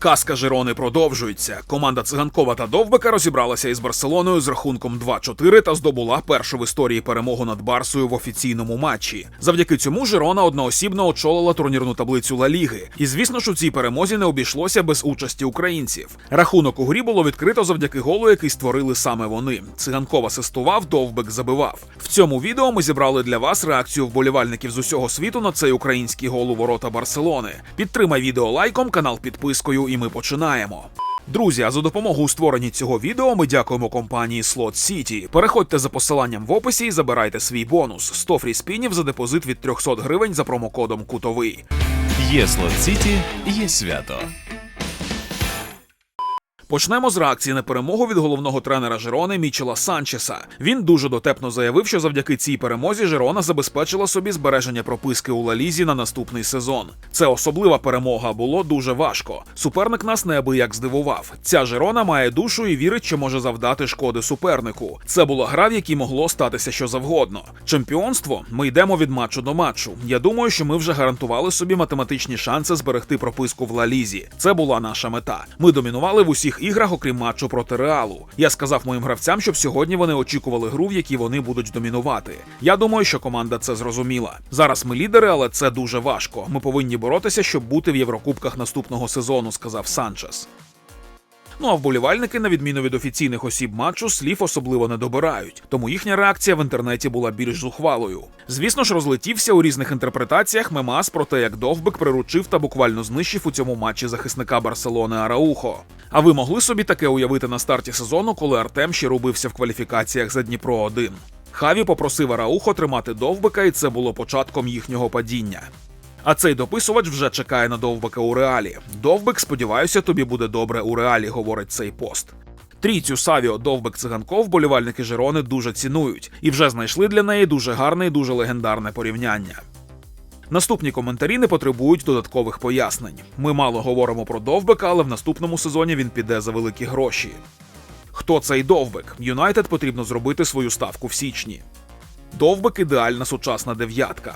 Казка Жирони продовжується. Команда циганкова та Довбика розібралася із Барселоною з рахунком 2-4 та здобула першу в історії перемогу над Барсою в офіційному матчі. Завдяки цьому Жирона одноосібно очолила турнірну таблицю Ла Ліги. І звісно ж у цій перемозі не обійшлося без участі українців. Рахунок у грі було відкрито завдяки голу, який створили саме вони. Циганков асистував, Довбик забивав. В цьому відео ми зібрали для вас реакцію вболівальників з усього світу на цей український гол у ворота Барселони. Підтримай відео лайком, канал підпискою, і ми починаємо. Друзі, а за допомогою у створенні цього відео ми дякуємо компанії Slot City. Переходьте за посиланням в описі і забирайте свій бонус 100 фріспінів за депозит від 300 гривень за промокодом Кутовий. Є Слот Сіті, є свято. Почнемо з реакції на перемогу від головного тренера Жирони Мічела Санчеса. Він дуже дотепно заявив, що завдяки цій перемозі Жирона забезпечила собі збереження прописки у Лалізі на наступний сезон. Це особлива перемога, було дуже важко. Суперник нас неабияк здивував. Ця Жирона має душу і вірить, що може завдати шкоди супернику. Це була гра, в якій могло статися що завгодно. Чемпіонство ми йдемо від матчу до матчу. Я думаю, що ми вже гарантували собі математичні шанси зберегти прописку в Лалізі. Це була наша мета. Ми домінували в усіх іграх, окрім матчу проти Реалу. Я сказав моїм гравцям, щоб сьогодні вони очікували гру, в якій вони будуть домінувати. Я думаю, що команда це зрозуміла. Зараз ми лідери, але це дуже важко. Ми повинні боротися, щоб бути в Єврокубках наступного сезону, сказав Санчес. Ну а вболівальники, на відміну від офіційних осіб матчу, слів особливо не добирають, тому їхня реакція в інтернеті була більш зухвалою. Звісно ж, розлетівся у різних інтерпретаціях мемас про те, як Довбик приручив та буквально знищив у цьому матчі захисника Барселони Араухо. А ви могли собі таке уявити на старті сезону, коли Артем ще рубився в кваліфікаціях за Дніпро 1 Хаві попросив Араухо тримати Довбика, і це було початком їхнього падіння. А цей дописувач вже чекає на довбика у реалі. Довбик, сподіваюся, тобі буде добре у реалі, говорить цей пост. Трійцю Савіо Довбик Циганков болівальники Жирони дуже цінують і вже знайшли для неї дуже гарне і дуже легендарне порівняння. Наступні коментарі не потребують додаткових пояснень. Ми мало говоримо про Довбика, але в наступному сезоні він піде за великі гроші. Хто цей Довбик? Юнайтед потрібно зробити свою ставку в січні. Довбик ідеальна сучасна дев'ятка.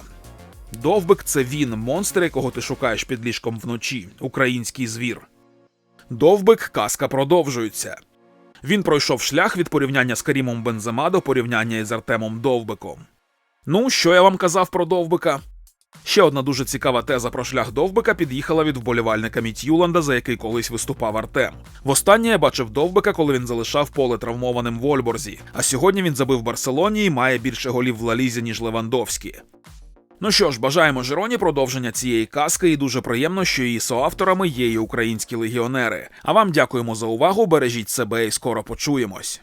Довбик це він, монстр, якого ти шукаєш під ліжком вночі, український звір. Довбик казка продовжується. Він пройшов шлях від порівняння з Карімом Бензема до порівняння із Артемом Довбиком. Ну, що я вам казав про Довбика? Ще одна дуже цікава теза про шлях Довбика під'їхала від вболівальника Міт'юланда, за який колись виступав Артем. Востаннє я бачив Довбика, коли він залишав поле травмованим в Ольборзі. А сьогодні він забив Барселоні і має більше голів в Лалізі, ніж Левандовський. Ну що ж, бажаємо Жероні продовження цієї казки, і дуже приємно, що її соавторами є і українські легіонери. А вам дякуємо за увагу. Бережіть себе і скоро почуємось.